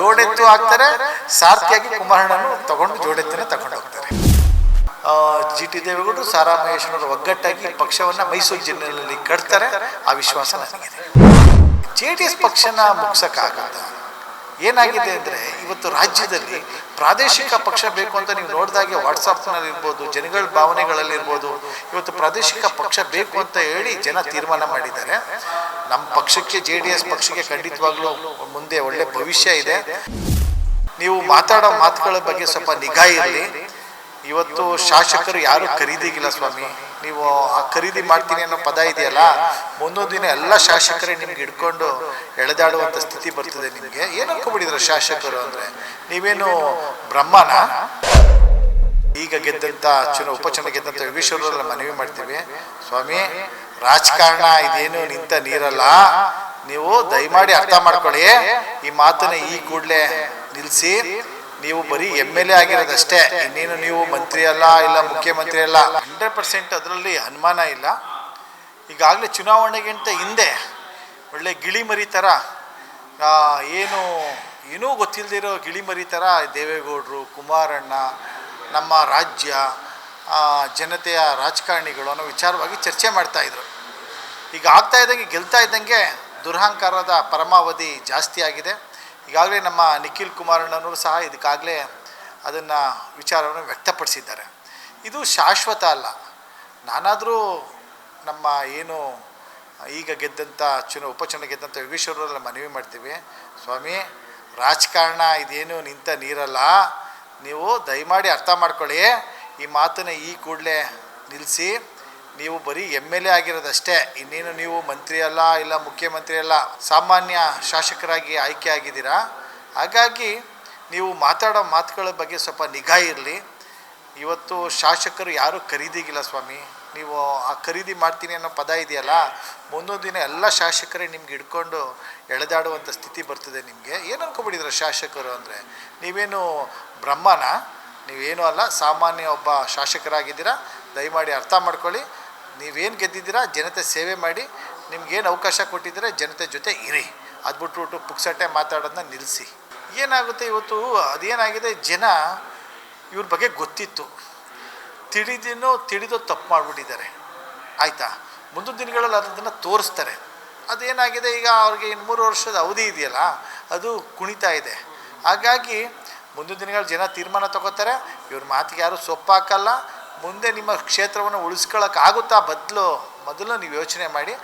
ಜೋಡೆತ್ತು ಹಾಕ್ತಾರೆ, ಸಾರ್ಥಿಯಾಗಿ ಕುಮಾರಣ್ಣನು ತಗೊಂಡು ಜೋಡೆತ್ತನ್ನ ತಗೊಂಡು ಹೋಗ್ತಾರೆ. ಜಿ ಟಿ ದೇವೇಗೌಡರು ಸಾರಾ ಮಹೇಶ್ವರರ ಒಗ್ಗಟ್ಟಾಗಿ ಪಕ್ಷವನ್ನ ಮೈಸೂರು ಜಿಲ್ಲೆಯಲ್ಲಿ ಕಟ್ತಾರೆ. ಆ ವಿಶ್ವಾಸ ನನಗಿದೆ. ಜೆ ಡಿ ಎಸ್ ಪಕ್ಷನ ಮುಗ್ಸಕ್ಕಾಗತ್ತ? ಏನಾಗಿದೆ ಅಂದರೆ ಇವತ್ತು ರಾಜ್ಯದಲ್ಲಿ ಪ್ರಾದೇಶಿಕ ಪಕ್ಷ ಬೇಕು ಅಂತ ನೀವು ನೋಡಿದಾಗೆ ವಾಟ್ಸಪ್ನಲ್ಲಿ ಇರ್ಬೋದು, ಜನಗಳ ಭಾವನೆಗಳಲ್ಲಿರ್ಬೋದು ಇವತ್ತು ಪ್ರಾದೇಶಿಕ ಪಕ್ಷ ಬೇಕು ಅಂತ ಹೇಳಿ ಜನ ತೀರ್ಮಾನ ಮಾಡಿದ್ದಾರೆ. ನಮ್ಮ ಪಕ್ಷಕ್ಕೆ, ಜೆ ಡಿ ಎಸ್ ಪಕ್ಷಕ್ಕೆ ಖಂಡಿತವಾಗ್ಲೂ ಮುಂದೆ ಒಳ್ಳೆ ಭವಿಷ್ಯ ಇದೆ. ನೀವು ಮಾತಾಡೋ ಮಾತುಗಳ ಬಗ್ಗೆ ಸ್ವಲ್ಪ ನಿಗಾ ಇರಲಿ. ಇವತ್ತು ಶಾಸಕರು ಯಾರು ಖರೀದಿಗಿಲ್ಲ ಸ್ವಾಮಿ? ನೀವು ಆ ಖರೀದಿ ಮಾಡ್ತೀನಿ ಅನ್ನೋ ಪದ ಇದೆಯಲ್ಲ ಮುಂದೊಂದು ದಿನ ಎಲ್ಲ ಶಾಸಕರೇ ನಿಮ್ಗೆ ಹಿಡ್ಕೊಂಡು ಎಳೆದಾಡುವಂಥ ಸ್ಥಿತಿ ಬರ್ತದೆ ನಿಮಗೆ. ಏನು ಅನ್ಕೊಬಿಟ್ಟಿದ್ರು ಶಾಸಕರು ಅಂದರೆ? ನೀವೇನು ಬ್ರಹ್ಮನ? ಈಗ ಗೆದ್ದಂಥ ಚುನಾವ ಉಪಚುನಾವಣೆ ಗೆದ್ದಂಥ ಯೋಗೇಶ್ವರರೆಲ್ಲ ಮನವಿ ಮಾಡ್ತೀವಿ. ಸ್ವಾಮಿ, ರಾಜಕಾರಣ ಇದೇನು ನಿಂತ ನೀರಲ್ಲ. ನೀವು ದಯಮಾಡಿ ಅರ್ಥ ಮಾಡ್ಕೊಳ್ಳಿ. ಈ ಮಾತನ್ನ ಈ ಕೂಡಲೇ ನಿಲ್ಲಿಸಿ ನೀವು ಬರೀ ಎಂ ಎಲ್ ಎ ಆಗಿರೋದಷ್ಟೇ. ಇನ್ನೇನು ನೀವು ಮಂತ್ರಿ ಅಲ್ಲ ಇಲ್ಲ ಮುಖ್ಯಮಂತ್ರಿ ಅಲ್ಲ ಹಂಡ್ರೆಡ್ ಪರ್ಸೆಂಟ್ ಅದರಲ್ಲಿ ಅನುಮಾನ ಇಲ್ಲ. ಈಗಾಗಲೇ ಚುನಾವಣೆಗಿಂತ ಹಿಂದೆ ಒಳ್ಳೆ ಗಿಳಿಮರಿ ಥರ ಏನು, ಏನೂ ಗೊತ್ತಿಲ್ಲದಿರೋ ಗಿಳಿಮರಿ ಥರ ದೇವೇಗೌಡರು, ಕುಮಾರಣ್ಣ, ನಮ್ಮ ರಾಜ್ಯ ಜನತೆಯ ರಾಜಕಾರಣಿಗಳು ಅನ್ನೋ ವಿಚಾರವಾಗಿ ಚರ್ಚೆ ಮಾಡ್ತಾಯಿದ್ರು ಈಗ ಆಗ್ತಾ ಇದ್ದಂಗೆ, ಗೆಲ್ತಾ ಇದ್ದಂಗೆ ದುರಹಂಕಾರದ ಪರಮಾವಧಿ ಜಾಸ್ತಿ ಆಗಿದೆ. ಈಗಾಗಲೇ ನಮ್ಮ ನಿಖಿಲ್ ಕುಮಾರಣ್ಣನವರು ಸಹ ಇದಕ್ಕಾಗಲೇ ಅದನ್ನು ವಿಚಾರವನ್ನು ವ್ಯಕ್ತಪಡಿಸಿದ್ದಾರೆ. ಇದು ಶಾಶ್ವತ ಅಲ್ಲ. ನಾನಾದರೂ ನಮ್ಮ ಏನು ಈಗ ಗೆದ್ದಂಥ ಚುನ, ಉಪಚುನಾವಣೆ ಗೆದ್ದಂಥ ಯೋಗೇಶ್ವರರೆಲ್ಲ ಮನವಿ ಮಾಡ್ತೀವಿ. ಸ್ವಾಮಿ, ರಾಜಕಾರಣ ಇದೇನು ನಿಂತ ನೀರಲ್ಲ. ನೀವು ದಯಮಾಡಿ ಅರ್ಥ ಮಾಡ್ಕೊಳ್ಳಿ. ಈ ಮಾತನ್ನು ಈ ಕೂಡಲೇ ನಿಲ್ಲಿಸಿ. ನೀವು ಬರೀ ಎಂ ಎಲ್ ಎ ಆಗಿರೋದಷ್ಟೇ, ಇನ್ನೇನು ನೀವು ಮಂತ್ರಿ ಅಲ್ಲ ಇಲ್ಲ ಮುಖ್ಯಮಂತ್ರಿ ಅಲ್ಲ, ಸಾಮಾನ್ಯ ಶಾಸಕರಾಗಿ ಆಯ್ಕೆ ಆಗಿದ್ದೀರಾ? ಹಾಗಾಗಿ ನೀವು ಮಾತಾಡೋ ಮಾತುಗಳ ಬಗ್ಗೆ ಸ್ವಲ್ಪ ನಿಗಾ ಇರಲಿ. ಇವತ್ತು ಶಾಸಕರು ಯಾರು ಖರೀದಿಗಿಲ್ಲ ಸ್ವಾಮಿ. ನೀವು ಆ ಖರೀದಿ ಮಾಡ್ತೀನಿ ಅನ್ನೋ ಪದ ಇದೆಯಲ್ಲ, ಮುಂದೊಂದು ದಿನ ಎಲ್ಲ ಶಾಸಕರೇ ನಿಮ್ಗೆ ಹಿಡ್ಕೊಂಡು ಎಳೆದಾಡುವಂಥ ಸ್ಥಿತಿ ಬರ್ತದೆ ನಿಮಗೆ. ಏನು ಅನ್ಕೊಬಿಟ್ಟಿದ್ರು ಶಾಸಕರು ಅಂದರೆ? ನೀವೇನು ಬ್ರಹ್ಮನ? ನೀವೇನು ಅಲ್ಲ, ಸಾಮಾನ್ಯ ಒಬ್ಬ ಶಾಸಕರಾಗಿದ್ದೀರಾ? ದಯಮಾಡಿ ಅರ್ಥ ಮಾಡ್ಕೊಳ್ಳಿ. ನೀವೇನು ಗೆದ್ದಿದ್ದೀರಾ, ಜನತೆ ಸೇವೆ ಮಾಡಿ, ನಿಮ್ಗೇನು ಅವಕಾಶ ಕೊಟ್ಟಿದ್ದೀರಾ, ಜನತೆ ಜೊತೆ ಇರಿ. ಅದು ಬಿಟ್ಬಿಟ್ಟು ಪುಕ್ಸಟ್ಟೆ ಮಾತಾಡೋದನ್ನ ನಿಲ್ಲಿಸಿ ಏನಾಗುತ್ತೆ ಇವತ್ತು, ಅದೇನಾಗಿದೆ, ಜನ ಇವ್ರ ಬಗ್ಗೆ ಗೊತ್ತಿತ್ತು. ತಿಳಿದಿನೋ ತಿಳಿದೋ ತಪ್ಪು ಮಾಡಿಬಿಟ್ಟಿದ್ದಾರೆ. ಆಯಿತಾ? ಮುಂದಿನ ದಿನಗಳಲ್ಲಿ ಅದನ್ನು ತೋರಿಸ್ತಾರೆ. ಅದೇನಾಗಿದೆ, ಈಗ ಅವ್ರಿಗೆ ಇನ್ನು ಮೂರು ವರ್ಷದ ಅವಧಿ ಇದೆಯಲ್ಲ, ಅದು ಕುಣಿತಾ ಇದೆ. ಹಾಗಾಗಿ ಮುಂದಿನ ದಿನಗಳ ಜನ ತೀರ್ಮಾನ ತಗೋತಾರೆ. ಇವ್ರ ಮಾತಿಗೆ ಯಾರು ಸೊಪ್ಪಾಕಲ್ಲ ಮುಂದೆ ನಿಮ್ಮ ಕ್ಷೇತ್ರವನ್ನು ಉಳಿಸ್ಕೊಳ್ಳೋಕ್ಕಾಗುತ್ತಾ ಬದಲು, ಮೊದಲು ನೀವು ಯೋಚನೆ ಮಾಡಿ,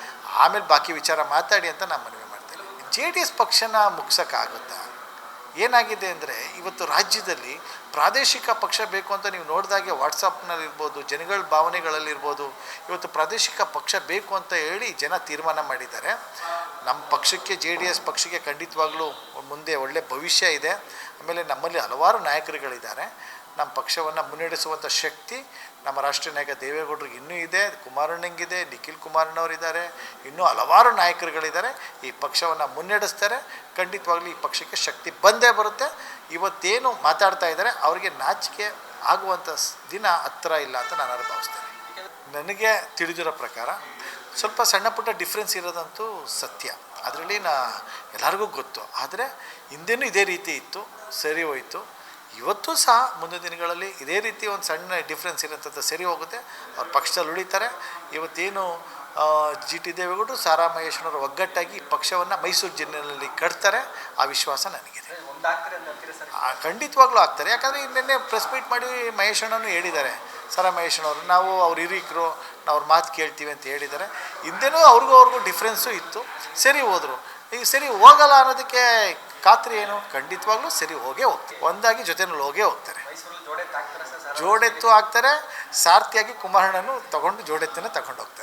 ಆಮೇಲೆ ಬಾಕಿ ವಿಚಾರ ಮಾತಾಡಿ ಅಂತ ನಾನು ಮನವಿ ಮಾಡ್ತೇನೆ. ಜೆ ಡಿ ಎಸ್ ಪಕ್ಷನ ಮುಗ್ಸೋಕ್ಕಾಗುತ್ತಾ? ಏನಾಗಿದೆ ಅಂದರೆ, ಇವತ್ತು ರಾಜ್ಯದಲ್ಲಿ ಪ್ರಾದೇಶಿಕ ಪಕ್ಷ ಬೇಕು ಅಂತ ನೀವು ನೋಡಿದಾಗೆ ವಾಟ್ಸಪ್ನಲ್ಲಿರ್ಬೋದು, ಜನಗಳ ಭಾವನೆಗಳಲ್ಲಿರ್ಬೋದು, ಇವತ್ತು ಪ್ರಾದೇಶಿಕ ಪಕ್ಷ ಬೇಕು ಅಂತ ಹೇಳಿ ಜನ ತೀರ್ಮಾನ ಮಾಡಿದ್ದಾರೆ. ನಮ್ಮ ಪಕ್ಷಕ್ಕೆ, ಜೆ ಡಿ ಎಸ್ ಪಕ್ಷಕ್ಕೆ ಖಂಡಿತವಾಗ್ಲೂ ಮುಂದೆ ಒಳ್ಳೆಯ ಭವಿಷ್ಯ ಇದೆ. ಆಮೇಲೆ ನಮ್ಮಲ್ಲಿ ಹಲವಾರು ನಾಯಕರುಗಳಿದ್ದಾರೆ. ನಮ್ಮ ಪಕ್ಷವನ್ನು ಮುನ್ನಡೆಸುವಂಥ ಶಕ್ತಿ ನಮ್ಮ ರಾಷ್ಟ್ರೀಯ ನಾಯಕ ದೇವೇಗೌಡರಿಗೆ ಇನ್ನೂ ಇದೆ. ಕುಮಾರಣ್ಣಂಗಿದೆ ನಿಖಿಲ್ ಕುಮಾರಣ್ಣವರಿದ್ದಾರೆ. ಇನ್ನೂ ಹಲವಾರು ನಾಯಕರುಗಳಿದ್ದಾರೆ. ಈ ಪಕ್ಷವನ್ನು ಮುನ್ನಡೆಸ್ತಾರೆ. ಖಂಡಿತವಾಗ್ಲೂ ಈ ಪಕ್ಷಕ್ಕೆ ಶಕ್ತಿ ಬಂದೇ ಬರುತ್ತೆ. ಇವತ್ತೇನು ಮಾತಾಡ್ತಾ ಇದ್ದಾರೆ, ಅವರಿಗೆ ನಾಚಿಕೆ ಆಗುವಂಥ ದಿನ ಹತ್ತಿರ ಇಲ್ಲ ಅಂತ ನಾನು ಅನುಭವಿಸ್ತೇನೆ. ನನಗೆ ತಿಳಿದಿರೋ ಪ್ರಕಾರ ಸ್ವಲ್ಪ ಸಣ್ಣ ಪುಟ್ಟ ಡಿಫ್ರೆನ್ಸ್ ಇರೋದಂತೂ ಸತ್ಯ. ಅದರಲ್ಲಿ ನಾ ಎಲ್ಲರಿಗೂ ಗೊತ್ತು. ಆದರೆ ಹಿಂದೆನೂ ಇದೇ ರೀತಿ ಇತ್ತು, ಸರಿ ಹೋಯಿತು. ಇವತ್ತು ಸಹ ಮುಂದಿನ ದಿನಗಳಲ್ಲಿ ಇದೇ ರೀತಿ ಒಂದು ಸಣ್ಣ ಡಿಫ್ರೆನ್ಸ್ ಇರೋಂಥದ್ದು ಸರಿ ಹೋಗುತ್ತೆ. ಅವ್ರ ಪಕ್ಷದಲ್ಲಿ ಉಳಿತಾರೆ. ಇವತ್ತೇನು ಜಿ ಟಿ ದೇವೇಗೌಡರು ಸಾರಾ ಮಹೇಶ್ವರ ಒಗ್ಗಟ್ಟಾಗಿ ಪಕ್ಷವನ್ನು ಮೈಸೂರು ಜಿಲ್ಲೆಯಲ್ಲಿ ಕಟ್ತಾರೆ. ಆ ವಿಶ್ವಾಸ ನನಗಿದೆ. ಆ, ಖಂಡಿತವಾಗ್ಲೂ ಆಗ್ತಾರೆ. ಯಾಕಂದರೆ ನಿನ್ನೆ ಪ್ರೆಸ್ ಮೀಟ್ ಮಾಡಿ ಮಹೇಶ್ ಅಣ್ಣನೂ ಹೇಳಿದ್ದಾರೆ. ಸಾರಾ ಮಹೇಶಣ್ಣವರು ನಾವು ಅವ್ರ ಹಿರಿಕರು ನಾವು ಅವ್ರ ಮಾತು ಕೇಳ್ತೀವಿ ಅಂತ ಹೇಳಿದ್ದಾರೆ. ಹಿಂದೆನೂ ಅವ್ರಿಗೂ ಅವ್ರಿಗೂ ಡಿಫ್ರೆನ್ಸು ಇತ್ತು. ಸರಿ ಹೋದರು. ಈಗ ಸರಿ ಹೋಗಲ್ಲ ಅನ್ನೋದಕ್ಕೆ ಖಾತ್ರಿ ಏನು? ಖಂಡಿತವಾಗ್ಲೂ ಸರಿ ಹೋಗೇ ಹೋಗ್ತಾರೆ ಒಂದಾಗಿ ಜೊತೆನಲ್ಲಿ ಹೋಗೇ ಹೋಗ್ತಾರೆ. ಜೋಡೆತ್ತು ಹಾಕ್ತಾರೆ ಸಾರ್ಥಿಯಾಗಿ ಕುಮಾರಣ್ಣನು ತಗೊಂಡು ಜೋಡೆತ್ತನ್ನು ತಗೊಂಡು ಹೋಗ್ತಾರೆ